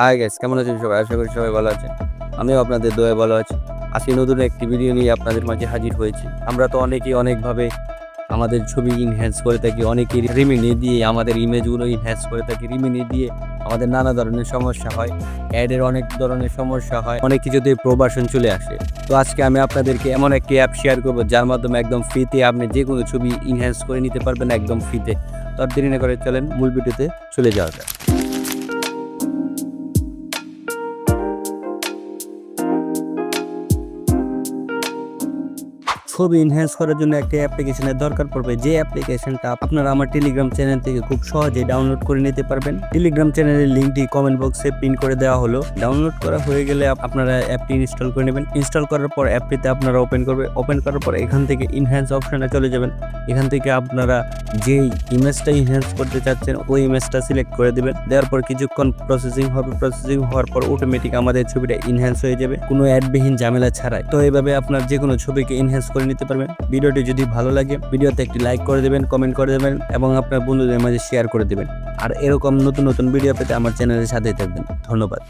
High gas কেমন আছেন সবাই? আশা করি সবাই ভালো আছেন। আমিও আপনাদের দোয়া ভালো আছি। আজকে নতুন একটি ভিডিও নিয়ে আপনাদের মাঝে হাজির হয়েছি। আমরা তো অনেকেই অনেকভাবে আমাদের ছবি ইনহ্যান্স করে থাকি, অনেকেই রিমিনি দিয়ে আমাদের ইমেজগুলো ইনহ্যান্স করে থাকি রিমিনি দিয়ে আমাদের নানা ধরনের সমস্যা হয় অ্যাডের অনেক ধরনের সমস্যা হয়, অনেক কিছুতে প্রবাসন চলে আসে। তো আজকে আমি আপনাদেরকে এমন একটি অ্যাপ শেয়ার করব, যার মাধ্যমে একদম ফ্রিতে আপনি যে কোনো ছবি ইনহ্যান্স করে নিতে পারবেন একদম ফ্রিতে তো। দেরি না করে চলেন, মূল ভিডিওতে চলে যাওয়া যাক। ছবি এনহ্যান্স করার জন্য একটি অ্যাপ্লিকেশনের দরকার পড়বে। যে অ্যাপ্লিকেশনটা আপনারা আমার টেলিগ্রাম চ্যানেল থেকে খুব সহজে ডাউনলোড করে নিতে পারবেন। টেলিগ্রাম চ্যানেলের লিঙ্কটি কমেন্ট বক্সে পিন করে দেওয়া হলো। ডাউনলোড করা হয়ে গেলে আপনারা অ্যাপটি ইনস্টল করে নেবেন। ইনস্টল করার পর অ্যাপটিতে আপনারা ওপেন করবে। ওপেন করার পর এখান থেকে ইনহ্যান্স অপশনে চলে যাবেন। এখান থেকে আপনারা যেই ইমেজটা ইনহ্যান্স করতে চাচ্ছেন, ওই ইমেজটা সিলেক্ট করে দেবেন। দেওয়ার পর কিছুক্ষণ প্রসেসিং হবে। প্রসেসিং হওয়ার পর অটোমেটিক আমাদের ছবিটা ইনহ্যান্স হয়ে যাবে। কোনো অ্যাডবিহীন ঝামেলা ছাড়াই। তো এইভাবে আপনার যে কোনো ছবিকে ইনহ্যান্স করে নিতে পারবেন। ভিডিওটি যদি ভালো লাগে, ভিডিওতে একটি লাইক করে দেবেন কমেন্ট করে দেবেন এবং আপনার বন্ধুদের মাঝে শেয়ার করে দেবেন। আর এরকম নতুন নতুন ভিডিও পেতে আমার চ্যানেলের সাথেই থাকবেন। ধন্যবাদ।